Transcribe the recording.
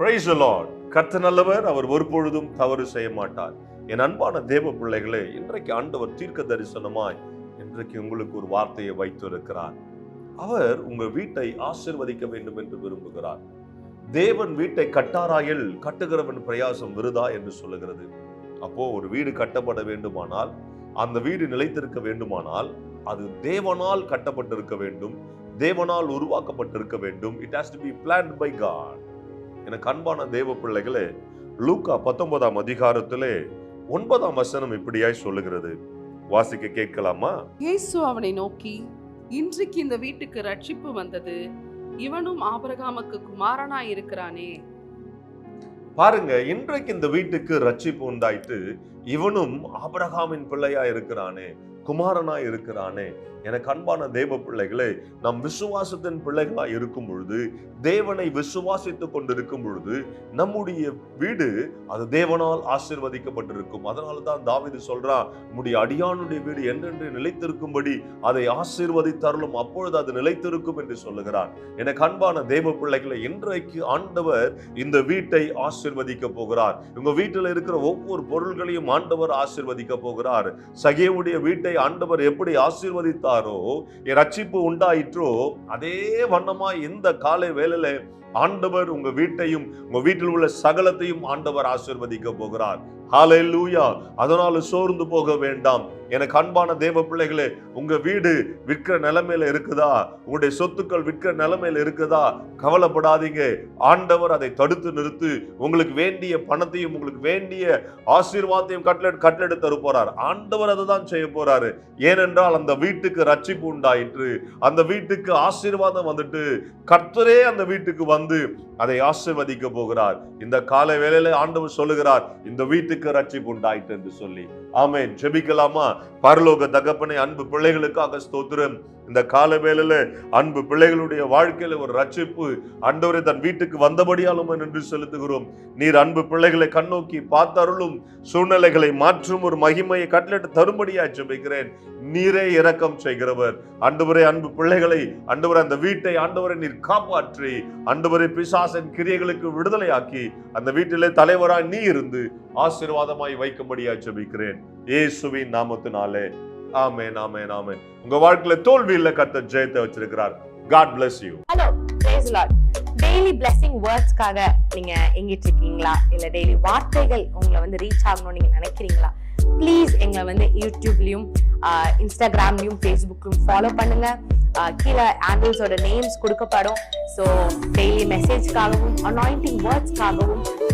Price கர்த்த நல்லவர் அவர் ஒருபொழுதும் தவறு செய்ய மாட்டார். என் அன்பான தேவ பிள்ளைகளே இன்றைக்கு ஆண்டவர் தீர்க்க தரிசனமாய் இன்றைக்கு உங்களுக்கு ஒரு வார்த்தையை வைத்திருக்கிறார். அவர் உங்க வீட்டை ஆசிர்வதிக்க வேண்டும் என்று விரும்புகிறார். தேவன் வீட்டை கட்டாராயில் கட்டுகிறவன் பிரயாசம் விருதா என்று சொல்லுகிறது. அப்போ ஒரு வீடு கட்டப்பட வேண்டுமானால் அந்த வீடு நிலைத்திருக்க வேண்டுமானால் அது தேவனால் கட்டப்பட்டிருக்க வேண்டும் தேவனால் உருவாக்கப்பட்டிருக்க வேண்டும். It has to be plan by God எனக்கு அன்பான தேவ பிள்ளைகளே லூக்கா பத்தொன்பதாம் அதிகாரத்திலே ஒன்பதாம் வசனம் இப்படியாய் சொல்லுகிறது. வாசிக்க கேட்கலாமா? இயேசு அவனை நோக்கி இன்றைக்கு இந்த வீட்டுக்கு ரட்சிப்பு வந்தது. இவனும் ஆபிரகாமுக்கு குமாரனாய் இருக்கிறானே பாருங்க இன்றைக்கு இந்த வீட்டுக்கு ரட்சிப்பு உண்டாயிட்டு இவனும் ஆபிரகாமின் பிள்ளையா இருக்கிறானே குமாரனாய் இருக்கிறானே. எனக்கு அன்பான தேவ பிள்ளைகளே நம் விசுவாசத்தின் பிள்ளைகளாய் இருக்கும் பொழுது தேவனை விசுவாசித்துக் கொண்டிருக்கும் பொழுது நம்முடைய வீடு அது தேவனால் ஆசிர்வதிக்கப்பட்டிருக்கும். அதனால தான் தாவிது சொல்றா நம்முடைய அடியானுடைய வீடு என்றென்று நிலைத்திருக்கும்படி அதை ஆசீர்வதித்தருளும். அப்பொழுது அது நிலைத்திருக்கும் என்று சொல்லுகிறார் எனக்கு அன்பான தேவ பிள்ளைகளை இன்றைக்கு ஆண்டவர் இந்த வீட்டை ஆசிர்வதிக்க போகிறார். உங்க வீட்டில் இருக்கிற ஒவ்வொரு பொருள்களையும் ஆண்டவர் ஆசிர்வதிக்க போகிறார். சகேவுடைய வீட்டை ஆண்டவர் எப்படி ஆசீர்வதித்தாரோ என் ரட்சிப்பு உண்டாயிற்றோ அதே வண்ணமா இந்த காலை வேலையில ஆண்டவர் உங்க வீட்டையும் உங்க வீட்டில் உள்ள சகலத்தையும் ஆண்டவர் ஆசீர்வதிக்க போகிறார். ஹalleluya அதனால சோர்ந்து போக வேண்டாம். எனக்கு அன்பான தேவ பிள்ளைகளே உங்க வீடு விற்கிற நிலைமையில இருக்குதா? உங்களுடைய சொத்துக்கள் விற்கிற நிலைமையில இருக்குதா? கவலைப்படாதீங்க. ஆண்டவர் அதை தடுத்து நிறுத்து உங்களுக்கு வேண்டிய பணத்தையும் உங்களுக்கு வேண்டிய ஆசீர்வாதத்தையும் கட்லெட் கட்லெட் தரு போறார். ஆண்டவர் அதை தான் செய்ய போறாரு. ஏனென்றால் அந்த வீட்டுக்கு ரட்சிப்பு உண்டாயிற்று. அந்த வீட்டுக்கு ஆசீர்வாதம் வந்துட்டு கர்த்தரே அந்த வீட்டுக்கு வந்து அதை ஆசிர்வதிக்க போகிறார். இந்த காலை வேளையில ஆண்டவர் சொல்லுகிறார் இந்த வீட்டுக்கு ரட்சிப்பு உண்டாயிற்று என்று சொல்லி. ஆமே ஜெபிக்கலாமா? பரலோக தகப்பனை அன்பு பிள்ளைகளுக்காக ஸ்தோத்திரம். இந்த காலவேளையில் அன்பு பிள்ளைகளுடைய வாழ்க்கையில ஒரு ரட்சிப்பு அண்டவரை தன் வீட்டுக்கு வந்தபடியாலும் என்று செலுத்துகிறோம். நீர் அன்பு பிள்ளைகளை கண்ணோக்கி பார்த்தருளும் சூழ்நிலைகளை மாற்றும் ஒரு மகிமையை கட்டளிட்டு தரும்படியாய் ஜெபிக்கிறேன். நீரே இரக்கம் செய்கிறவர். அண்டவரை அன்பு பிள்ளைகளை அண்டவரை அந்த வீட்டை ஆண்டவரை நீர் காப்பாற்றி அண்டவரை பிசாசன் கிரியைகளுக்கு விடுதலையாக்கி அந்த வீட்டிலே தலைவராய் நீ இருந்து ஆசீர்வாதமாய் வைக்கும்படியாய் ஜெபிக்கிறேன். இயேசுவின் நாமத்தினாலே. ஆமென் ஆமென் ஆமென். உங்க வாழ்க்கையில தோல்வி இல்ல கத்த ஜெயத்தை வச்சிருக்கிறார். God bless you hello praise Lord daily blessing வேர்ட்ஸ்க்காக நீங்க எங்கிட்டு இருக்கீங்களா இல்ல டெய்லி வார்த்தைகள் உங்களை வந்து ரீச் ஆகணும்னு நீங்க நினைக்கிறீங்களா? ப்ளீஸ் எங்களை வந்து யூடியூப்லயும் இன்ஸ்டாகிராம்லயும் ஃபேஸ்புக்லயும் ஃபாலோ பண்ணுங்க. கீழே ஆண்டில்ஸோட நேம்ஸ் கொடுக்கப்படும். ஸோ டெய்லி மெசேஜ்க்காகவும் அனாயிண்டிங் வேர்ட்ஸ்க்காகவும்